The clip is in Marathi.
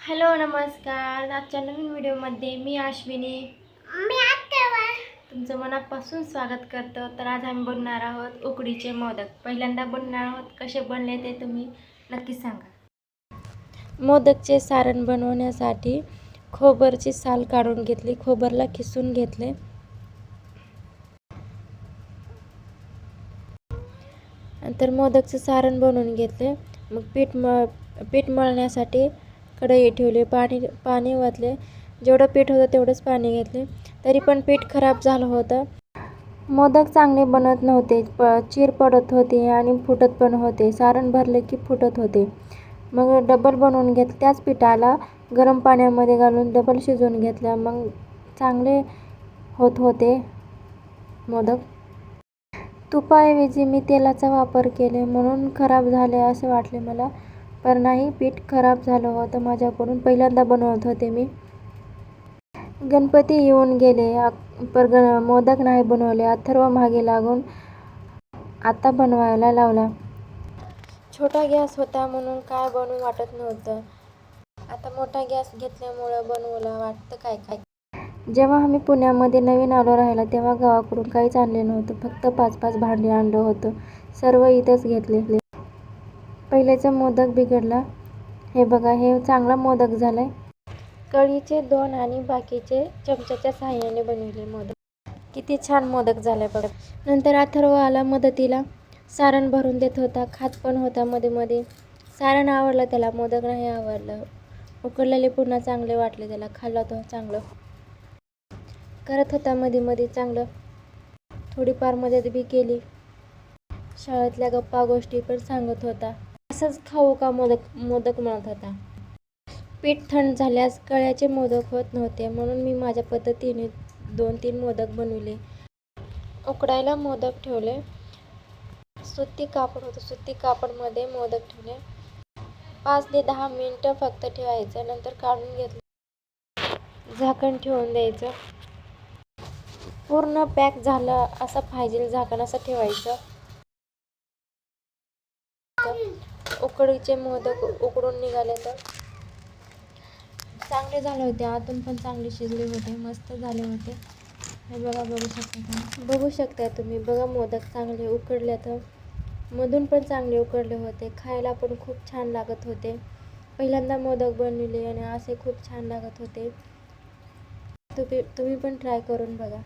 हॅलो नमस्कार. आजच्या नवीन व्हिडिओमध्ये मी अश्विनी. मी तुमचं मनापासून स्वागत करतो. तर आज आम्ही बनवणार आहोत उकडीचे मोदक. पहिल्यांदा बनवणार आहोत. कसे बनले ते तुम्ही नक्की सांगा. मोदकचे सारण बनवण्यासाठी खोबरची साल काढून घेतली. खोबरला खिसून घेतले. नंतर मोदकचं सारण बनवून घेतले. मग पीठ म पीठ मळण्यासाठी कढई ठेवले पाणी पाणी ओतले. जेवढं पीठ होतं तेवढंच पाणी घेतले. तरी पण पीठ खराब झालं होतं. मोदक चांगले बनत नव्हते. प चीर पडत होते आणि फुटत पण होते. सारण भरले की फुटत होते. मग डबल बनवून घेत त्याच पिठाला गरम पाण्यामध्ये घालून डबल शिजवून घेतल्या मग चांगले होत होते मोदक. तुपाऐवजी मी तेलाचा वापर केले. म्हणून खराब झाले असे वाटले मला. पण नाही पीठ खराब झालं होतं माझ्याकडून. पहिल्यांदा बनवत होते मी. गणपती येऊन गेले. पर ग मोदक नाही बनवले. अथर्व मागे लागून आता बनवायला लावला. छोटा गॅस होता म्हणून काय बनवू वाटत नव्हतं. आता मोठा गॅस घेतल्यामुळं बनवलं वाटतं काय काय. जेव्हा आम्ही पुण्यामध्ये नवीन आलो राहायला तेव्हा गावाकडून काहीच आणले नव्हतं. फक्त पाच पाच भांडी आणलं होतं. सर्व इथंच घेतले पहिल्याचा मोदक बिघडला. हे बघा हे चांगला मोदक झालाय. कळीचे दोन आणि बाकीचे चमच्याच्या सहाय्याने बनवले मोदक. किती छान मोदक झालाय बघा. नंतर अथर्व आला मदतीला. सारण भरून देत होता खात पण होता मध्ये मध्ये. सारण आवडलं त्याला मोदक नाही आवडलं. उकडलेले पुन्हा चांगले वाटले त्याला खाल्लं तो चांगलं. करत होता मध्ये मध्ये चांगलं. थोडीफार मदत बी केली. शाळेतल्या गप्पा गोष्टी पण सांगत होता. असंच खाऊ का मोदक मोदक म्हणत होता. पीठ थंड झाल्यास कळ्याचे मोदक होत नव्हते म्हणून मी माझ्या पद्धतीने दोन तीन मोदक बनवले. उकडायला मोदक ठेवले. सुती कापड होतं सुती कापडमध्ये मोदक ठेवले. पाच ते दहा मिनटं फक्त ठेवायचं नंतर काढून घेतलं. झाकण ठेवून द्यायचं. पूर्ण पॅक झालं असं पाहिजे झाकण असं ठेवायचं. उकडीचे मोदक उकडून निघाले तर? चांगले झाले होते. आतून पण चांगले शिजले होते. मस्त झाले होते. हे बघा बघू शकता तुम्ही. बघू शकता तुम्ही. बघा मोदक चांगले उकडले तर. मधून पण चांगले उकडले होते. खायला पण खूप छान लागत होते. पहिल्यांदा मोदक बनविले आणि असे खूप छान लागत होते. तुम्ही तुम्ही पण ट्राय करून बघा.